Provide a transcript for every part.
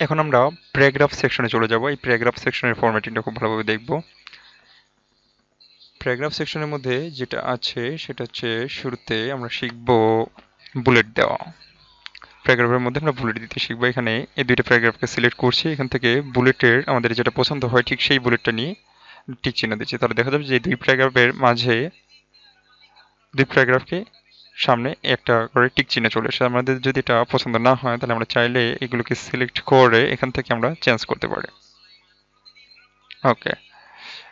এখন আমরা প্যারাগ্রাফ সেকশনে চলে যাব। এই প্যারাগ্রাফ সেকশনের ফরম্যাটিংটা খুব ভালোভাবে দেখব। প্যারাগ্রাফ সেকশনের মধ্যে যেটা আছে, সেটা হচ্ছে শুরুতে আমরা শিখব বুলেট দেওয়া। প্যারাগ্রাফের মধ্যে আমরা বুলেট দিতে শিখব। এখানে এই দুইটা প্যারাগ্রাফকে সিলেক্ট করছি। এখান থেকে বুলেটের আমাদের যেটা পছন্দ হয়, ঠিক সেই বুলেটটা নিয়ে টিক চিহ্ন দিচ্ছি। তাহলে দেখা যাবে যে দুই প্যারাগ্রাফের মাঝে দুই প্যারাগ্রাফকে সামনে একটা করে টিক চিহ্ন চলে এসে আমাদের যদি এটা পছন্দ না হয়, তাহলে আমরা চাইলে এগুলোকে সিলেক্ট করে এখান থেকে আমরা চেঞ্জ করতে পারি। ওকে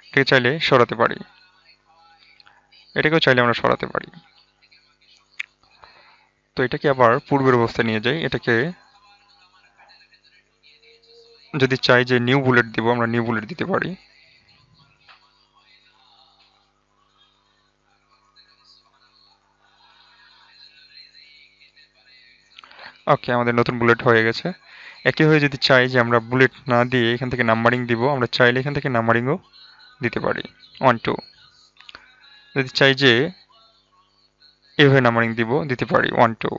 এটাকে চাইলে সরাতে পারি। এটাকেও চাইলে আমরা সরাতে পারি। তো এটাকে আবার পূর্বের অবস্থায় নিয়ে যাই। এটাকে যদি চাই যে নিউ বুলেট দিব, আমরা নিউ বুলেট দিতে পারি। ওকে আমাদের নতুন বুলেট হয়ে গেছে। একইভাবে যদি চাই যে আমরা বুলেট না দিয়ে এখান থেকে নাম্বারিং দিব, আমরা চাইলে এখান থেকে নাম্বারিংও দিতে পারি। ওয়ান টু যদি চাই যে এভাবে নাম্বারিং দিব, দিতে পারি। ওয়ান টু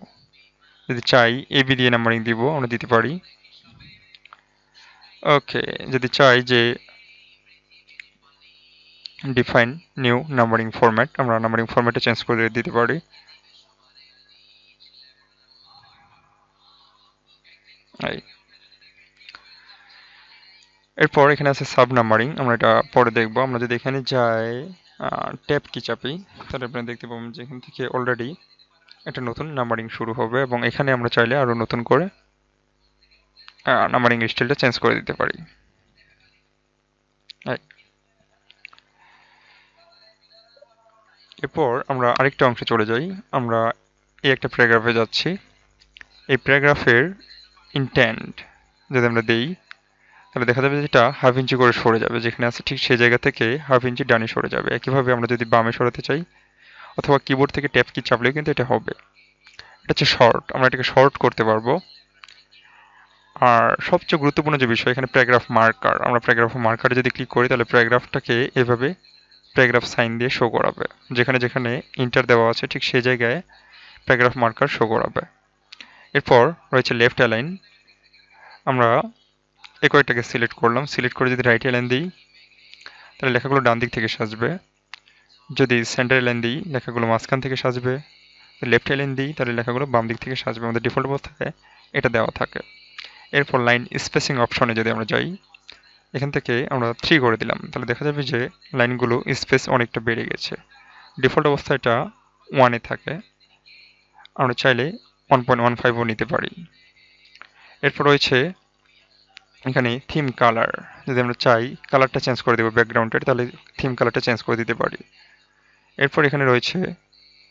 যদি চাই এবি দিয়ে নাম্বারিং দিব, আমরা দিতে পারি। ওকে যদি চাই যে ডিফাইন নিউ নাম্বারিং ফরম্যাট আমরা নাম্বারিং ফরম্যাটে চেঞ্জ করে দিতে পারি। এরপর এখানে আছে সাব নাম্বারিং আমরা এটা পরে দেখব। আমরা যদি এখানে যাই ট্যাপ কি চাপি, তাহলে আপনারা দেখতে পাবেন যে এখান থেকে অলরেডি একটা নতুন নাম্বারিং শুরু হবে এবং এখানে আমরা চাইলে আরও নতুন করে নাম্বারিং স্টাইলটা চেঞ্জ করে দিতে পারি। এরপর আমরা আরেকটা অংশে চলে যাই। আমরা এই একটা প্যারাগ্রাফে যাচ্ছি। এই প্যারাগ্রাফের ইন্টেন্ট যদি আমরা দেই, তাহলে দেখা যাবে যেটা হাফ ইঞ্চি করে সরে যাবে। যেখানে আছে ঠিক সেই জায়গা থেকে হাফ ইঞ্চি ডানে সরে যাবে। একইভাবে আমরা যদি বামে সরাতে চাই, অথবা কিবোর্ড থেকে ট্যাপ কি চাপলেও কিন্তু এটা হবে। এটা হচ্ছে শর্ট আমরা এটাকে শর্ট করতে পারব। আর সবচেয়ে গুরুত্বপূর্ণ যে বিষয়, এখানে প্যারাগ্রাফ মার্কার আমরা প্যারাগ্রাফ মার্কারে যদি ক্লিক করি, তাহলে প্যারাগ্রাফটাকে এভাবে প্যারাগ্রাফ সাইন দিয়ে শো করাবে। যেখানে যেখানে ইন্টার দেওয়া আছে, ঠিক সেই জায়গায় প্যারাগ্রাফ মার্কার শো করাবে। এরপর রয়েছে লেফট অ্যালাইন আমরা এই কয়েকটাকে সিলেক্ট করলাম। সিলেক্ট করে যদি রাইট অ্যালাইন দিই, তাহলে লেখাগুলো ডান দিক থেকে সাজবে। যদি সেন্টার অ্যালাইন দিই, লেখাগুলো মাঝখান থেকে সাজবে। লেফট অ্যালাইন দিই, তাহলে লেখাগুলো বাম দিক থেকে সাজবে। আমাদের ডিফল্ট অবস্থায় এটা দেওয়া থাকে। এরপর লাইন স্পেসিং অপশনে যদি আমরা যাই, এখান থেকে আমরা থ্রি করে দিলাম। তাহলে দেখা যাবে যে লাইনগুলো স্পেস অনেকটা বেড়ে গেছে। ডিফল্ট অবস্থায় এটা ওয়ানে থাকে। আমরা চাইলে ওয়ান পয়েন্ট ওয়ান ফাইভও নিতে পারি। এরপর রয়েছে এখানে থিম কালার যদি আমরা চাই কালারটা চেঞ্জ করে দেবো ব্যাকগ্রাউন্ডের তাহলে থিম কালারটা চেঞ্জ করে দিতে পারি। এরপর এখানে রয়েছে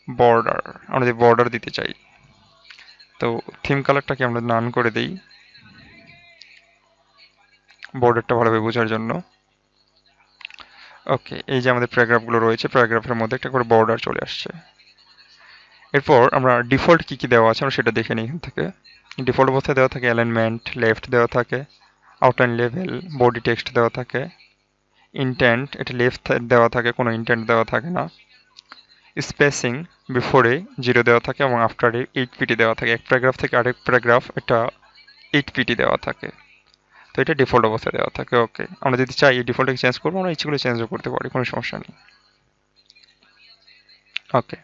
বর্ডার আমরা যদি বর্ডার দিতে চাই, তো থিম কালারটাকে আমরা নান করে দিই। বর্ডারটা ভালোভাবে বোঝার জন্য। ওকে এই যে আমাদের প্যারাগ্রাফগুলো রয়েছে প্যারাগ্রাফের মধ্যে একটা করে বর্ডার চলে আসছে। এরপর আমরা ডিফল্ট কী কী দেওয়া আছে আমরা সেটা দেখে নিই এখান থেকে। ডিফল্ট অবস্থায় দেওয়া থাকে অ্যালাইনমেন্ট লেফট দেওয়া থাকে আউটলাইন লেভেল বডি টেক্সট দেওয়া থাকে ইন্টেন্ট এটা লেফট দেওয়া থাকে, কোনো ইন্টেন্ট দেওয়া থাকে না। স্পেসিং বিফোরে জিরো দেওয়া থাকে এবং আফটারে এইট পিটি দেওয়া থাকে। এক প্যারাগ্রাফ থেকে আরেক প্যারাগ্রাফ এটা এইট পিটি দেওয়া থাকে। তো এটা ডিফল্ট অবস্থায় দেওয়া থাকে ওকে আমরা যদি চাই এই ডিফল্টটাকে চেঞ্জ করব, আমরা ইচ্ছেগুলো চেঞ্জও করতে পারি, কোনো সমস্যা নেই। ওকে